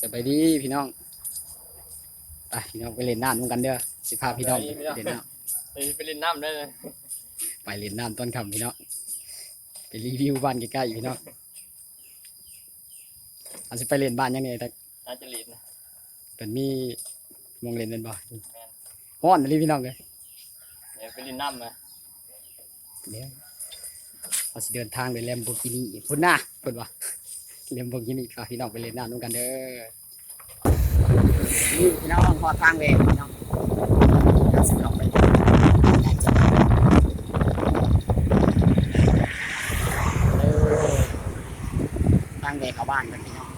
สบายดีพี่น้องไปพี่น้องไปเล่นน้ำร่วมกันเด้อสิพาพี่น้องไปเล่นน้ไปไปเล่นน้ำได้เลยำไปเล่นน้ำตอนค่ำพี่น้องไปรีวิวบ้านใกล้ๆพี่น้องอันสิไปเล่นบ้านยังไงแต่น่าจะลีดนะเป็นมีมองเล่นเป็นบ่ฮ้อนเลยพี่น้องเลยเดี๋ยวไปเล่นน้ำนะเดี๋ยวเราสิเดินทางไปแลมโบกินี่พุ่นหน้าพุ่นวะ แลมโบกินี่พาพี่น้องไปเล่นน้ำร่วมกันเด้อนี่พี่น้องพอทางเลยพี่น้องสิออกไปทางแดเขาบ้านกันพี่น้อง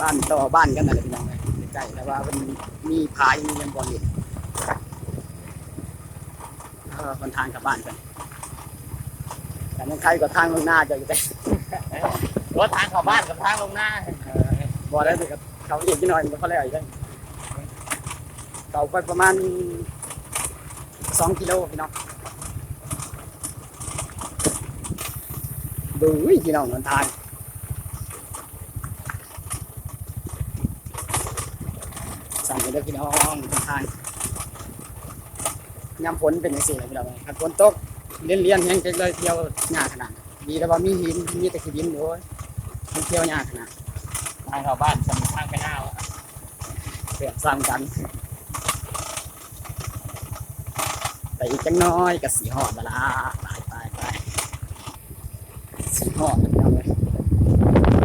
บ้านต่อบ้านกันนั่นแหละพี่น้องเลยใกล้แต่ว่ามันมีพายมีเงินบอลอยู่คนทางกับบ้านกันแต่ยังใครก็ทางลงหน้าจะอยู่แต่ รถทางเข้าบ้านกับทางลงหน้าเออบอได้สิครับเขาเอียดนิดหน่อยมันก็เขาแล้วอีกได้เก่าไปประมาณสองกิโลพี่น้องดูพี่น้องหนทางสั่งไปเลยพี่น้องทางยามฝนเป็นยังไงเลยพี่น้องถ้าฝนตกเลี้ยนเลี้ยนแห้งจะเลยเที่ยวหน้าขนาดนั้นดีแต่ว่ามีหินมีแต่ขี้ดินอยู่ มันเที่ยวหน้าขนาดทางเข้าบ้านสำทางไปหน้าวะเปรียบซ้ำกันแต่อีกจังน้อยกับสีหอดเวลาตายตายตายสีหอดพี่น้องเลย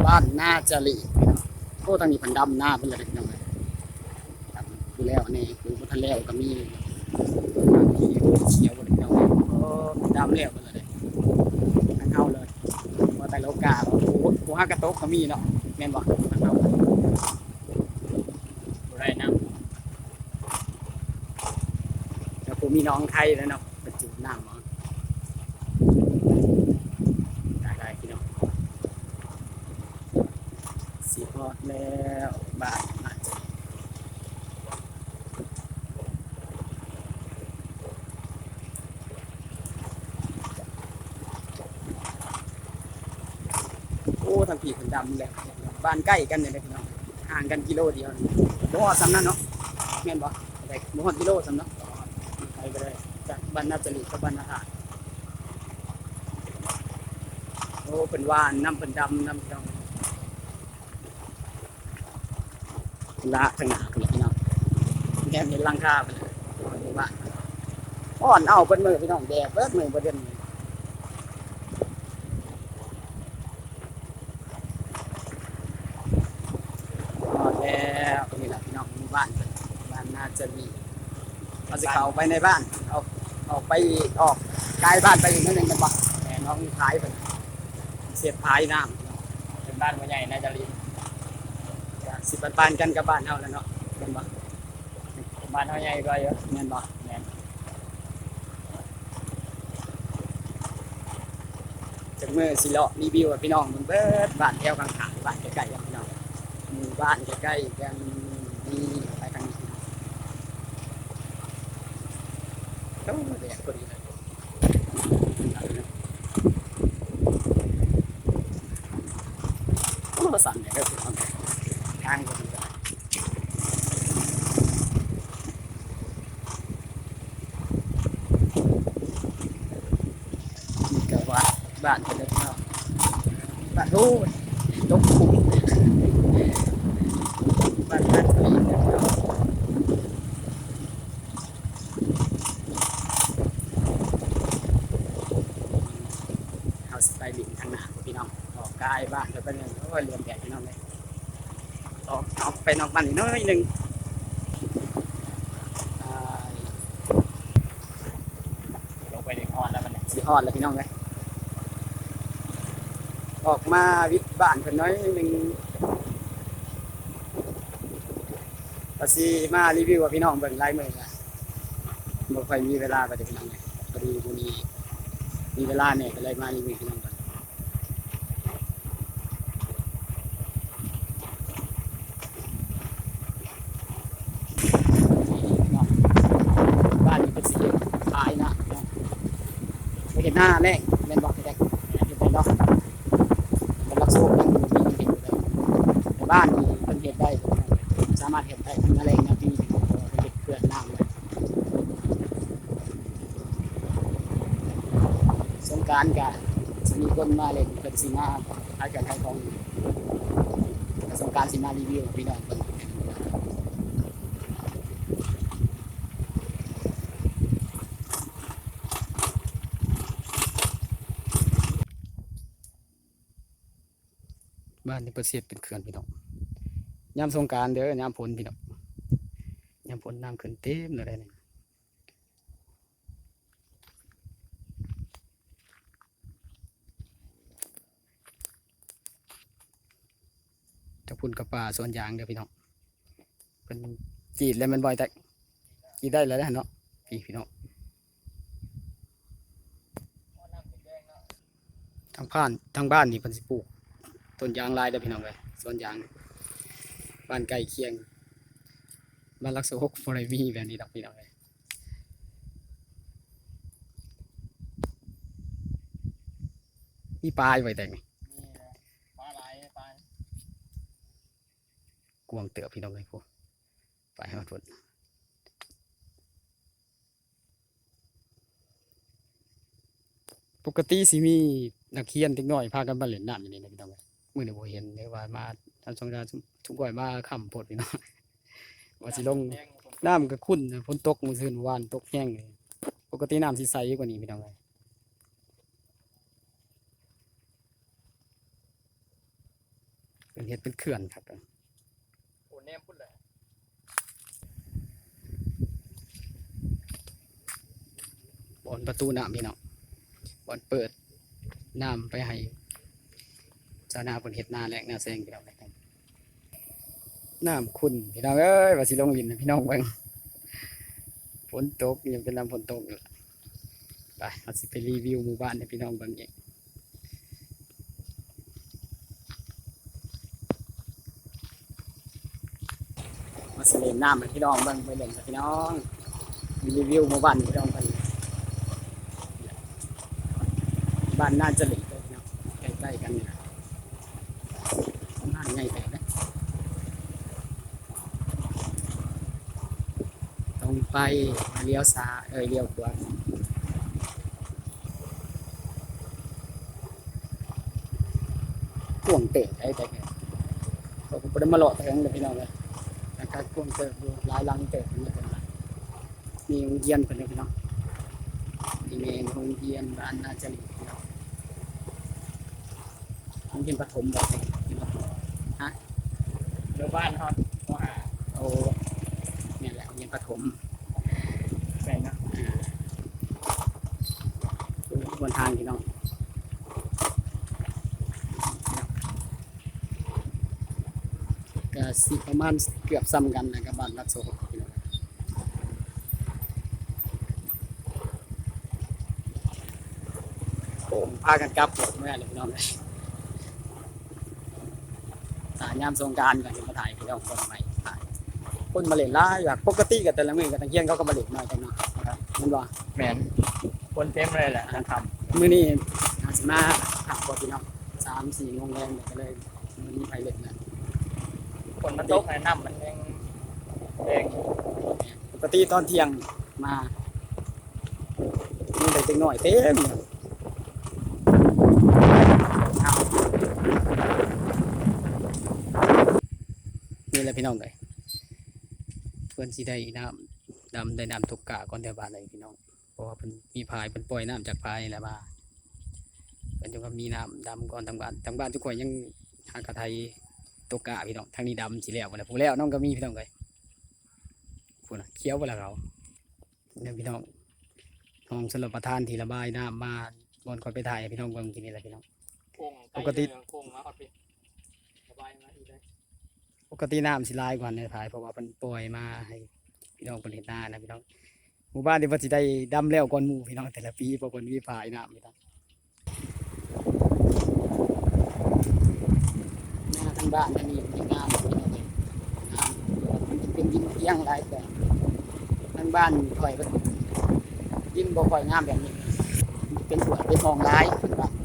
บ้านหน้าจะหลีโอ้ทางนี้พันดำหน้าเป็นเลยพี่น้องเลยดำดูแล้วนี่ดูพันแล้วก็มีที่เขียวบนเขาโอ้ดำเรียบเลยทางเข้าเลยว่าแต่โลกาโอ้โห กูห้ากระโต๊ะเขามีเนาะแม่นบอกเข้าบ่ได้น้แล้วกูมีน้องไทยแล้วเนาะประจุน้ำมาได้ได้พี่น้องสีพอดแล้วบาทมาจ้ะโอ้ ทางผีคนดำเลยบ้านใกล้กันเนี่ยนะพี่น้องห่างกันกิโลเดียวบ่ฮอดซ้ำนั่นเนาะแม่นบ่ได้บ่ฮอดกิโลซ้ำเนาะไปไปเลยจากบ้านนาจรีกับบ้านนาหารโอ้เป็นว่านน้ำเป็นดำน้ำพี่น้องละทางหนาพี่น้องแกมเห็นลังคาไปเลยว่าอ่อนเอาเป็นมือพี่น้องแดดเบิดมือบ่เด่น พอแล้วนี่แหละพี่น้องหมู่บ้านเพิ่นบ้านน่า จะมีเราจะเข้าไปในบ้านเอาออกไปออกกายบ้านไปอีกนิดนึงกันบ่แหมน้องท้ายเป็นเสียบท้ายน้ำเป็นบ้านบ่ใหญ่น่าจะลีดำสิบปานๆกันกับบ้านเฮาแล้วเนาะเป็นบ่บ้านเฮาใหญ่กว่าเยอะแม่นบ่แม่นจากมือสิเลาะรีวิวกับพี่น้องมึงเบิดบ้านแถวกลางขางบ้านใกล้ๆกันพี่น้องหมู่บ้านใกล้ๆกันมีไปทางนี้ โอ้แดดพอดีเลย โอ้สั่นเลยครับพี่น้องทางก็มันจะนี่ก็ว่าบ้านเป็นเล็กน้อยบ้านโอ้ยตกคุ้มบ้านบ้านปีนะครับเอาสไปลิงทางหน้าพี่น้องออ กกายบ้านแล้วก็เนี่ยโอ้ยเรียนแบบพี่น้องเลยออกออกไปนอกบ้านอีกน้อยหนึ่งอ่าลงไปในคอนแล้วมันเนี่ยสีฮอดแล้วพี่น้องเลยออกมาวิทย์บ้านเพิ่นน้อยหนึ่งก็สิมารีวิวกับพี่น้องเบิ่งลายมือนะบ่ค่อยมีเวลาไปเดี๋ยวพี่น้องเลยพอดีวันนี้มีเวลาเนี่ยก็เลยมารีวิวพี่น้องกันบ้านนี้เป็นสีขายนะพี่น้องบ่เหน้าแรงแม่นบอกแดกเห็นไปเนาะเป็นลักโซ่กันมีเห็นอยู่เลยในบ้สานนี่ได้ทั้งแมลงนะพี่เป็นเด็กเพื่อนน้ำเลยสงการกะจะมีคนมาเล่นเป็นสีมาขายกันขายของสงการสีมารีวิวพี่น้องเบิ่ง บ้านนี่ปิดเสียดเป็นเขื่อนพี่น้องยามสงการเด้อยามฝนพี่น้องยามฝนน้ำขึ้นเต็มเลยเนี่ยจะพุ่นกับป่าสวนยางเด้อพี่น้องเป็นจีดแล้วมันบ่อยแต่จีดได้แล้วนะเนาะพี่พี่น้องทางบ้านทางบ้านนี่เพิ่นสิปลูก ต้นยางลายเด้อพี่น้องเลยสวนยางบ้านใกล้เคียงบ้านลักษณะหกฟอร์มีแบบนี้ดอกพี่น้องเลยมีปลาอยู่ไว้แต่งนี่นะปลาไหลปลากวางเตือพี่น้องเลยพวกไปให้มันฝนปกติสิมีนักเรียนเด็กน้อยพากันมาเล่นน้ำอยู่นี่นะพี่น้องเลย มื้อนี้บ่เห็นเลยว่ามาทำสงกรานต์ทุกก่อยมาค่ำโพดพี่น้องว่าสิลงแดงคนน้ำก็ขุ่นฝนตกมื้อคืนเมื่อวานตกแห้งเลยปกติน้ำสิใสกว่านี้พี่น้องเอ้ยเป็นเฮ็ดเป็นเขื่อนครับโอ้แนมพุ่นเลยบอนประตูน้ำพี่น้องบอนเปิดน้ำไปให้ เจ้าหน้าเพิ่นเฮ็ดนาแลกนาแซงพี่น้องครับน้ำขุ่นพี่น้องเอ้ยว่าสิลงลินพี่น้องเบิ่งฝนตกยังเป็นน้ำฝนตกอะไปเอาสิไปรีวิวหมู่บ้านให้พี่น้องเบิ่งเองมาเสนน้ำให้พี่น้องเบิ่งไปเล่นกับพี่น้องมีรีวิวหมู่บ้านพี่น้องไปบ้านน่าจะหลีกเลยพี่น้องใกล้ๆกันนี่นะบ้าน ใหญ่แต่นะตรงไปเลี้ยวซ้ายเอ้ยเลี้ยวขวาห่วงเตะไอ้แต่เนี่ยเขาก็บ่ได้มาหล่อกแทงเลยพี่น้องเลยนะครับกวงเติบอยู่หลายลังเติบนี่เป็นไรมีโรงเรียนเป็นเลยพี่น้องมีเมนโรงเรียนบ้านนาจรีพี่น้องโรงเรียนประถมบอกเอง เดี๋ยวบ้านเขาก็หาโอ้เนี่ยแหละโรงเรียนประถมแบ่งนะอยู่บนทางพี่น้องก็สิประมาณเกือบซ้ำกันนะครับบ้านรักโซหกพี่น้องผมพากันกลับหมดเมื่อไหร่พี่น้องเลยสา ยยามสงกรารกันมาถ่ายพี่น้องคนใหม่ถ่ายคนมาเล่นล่าอยากปกติกับแต่ละมือกับตะเกียงเขาก็มาเล่นหน่อยจังเนาะนะครับมันว่าแมนคนเต็มเลยแหละทั้งคมื้อนี้อาสิมาขับกว่าพี่น้องสามสี่โมงแรงเดี๋ยวก็เลยมันมีไฟเล่นนะคนมันตกในน้ำมันแดงแดงปกติตอนเที่ยงมามีแต่เด็กน้อยเต็มเลยนี่ แหละพี่น้องเลยเพื่อนสิได้น้ำดำได้น้ำทุกกะก่อนแถวบ้านเลยพี่น้องเพราะว่าเป็นมีพายเป็นปล่อยน้ำจากพายนี่แหละมาเป็นจังว่ามีน้ำดำก่อนทางบ้านทางบ้านทุกคนยังหากระไทยตกกะพี่น้องทางนี้ดำสีแล้วมาแล้วผู้แล้วน้องก็มีพี่น้องเลยผู้น่ะเคี้ยวไปแล้วเขาเนี่ยพี่น้องห้องสำหรับประทานที่ระบายน้ำมาบอนคอยไปถ่ายให้พี่น้องเบิ่งกินนี่แหละพี่น้องโค้งปกติ กติน้ำสิลายกว่าในถ่ายเพราะว่าเป็นปล่อยมาให้พี่น้องเป็นเห็นหน้านะพี่น้องหมู่บ้านที่ว่าสิได้ดำแล้วก่อนหมู่พี่น้องแต่ละปีเพราะคนมีพายน้ำพี่น้องหน้าทางบ้านอันนี้เป็นงานเป็นอะไรงมันเป็นดินเอียงหลายแต่ทางบ้านข่อยเป็ดินบ่ค่อยงามแบบนี้ เป็นสวนเป็นมองลายขึ้นว่าโอ้มันยังได้พี่น้องเอา